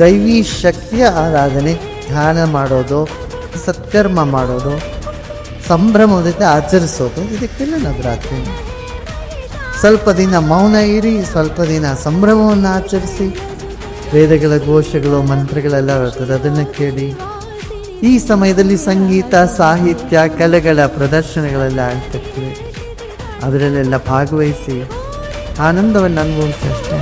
ದೈವಿ ಶಕ್ತಿಯ ಆರಾಧನೆ ಧ್ಯಾನ ಮಾಡೋದು ಸತ್ಕರ್ಮ ಮಾಡೋದು ಸಂಭ್ರಮದಿಂದ ಆಚರಿಸೋದು ಇದಕ್ಕೆಲ್ಲ ನವರಾತ್ರಿ ಸ್ವಲ್ಪ ದಿನ ಮೌನ ಇರಿ, ಸ್ವಲ್ಪ ದಿನ ಸಂಭ್ರಮವನ್ನು ಆಚರಿಸಿ. ವೇದಗಳ ಘೋಷಗಳು, ಮಂತ್ರಗಳೆಲ್ಲ ಬರ್ತದೆ, ಅದನ್ನು ಕೇಳಿ. ಈ ಸಮಯದಲ್ಲಿ ಸಂಗೀತ, ಸಾಹಿತ್ಯ, ಕಲೆಗಳ ಪ್ರದರ್ಶನಗಳೆಲ್ಲ ಆಗ್ತಿರ್ತವೆ ಅದರಲ್ಲೆಲ್ಲ ಭಾಗವಹಿಸಿ ಆನಂದವನ್ನು ಅನುಭವಿಸಿ ಅಷ್ಟೇ.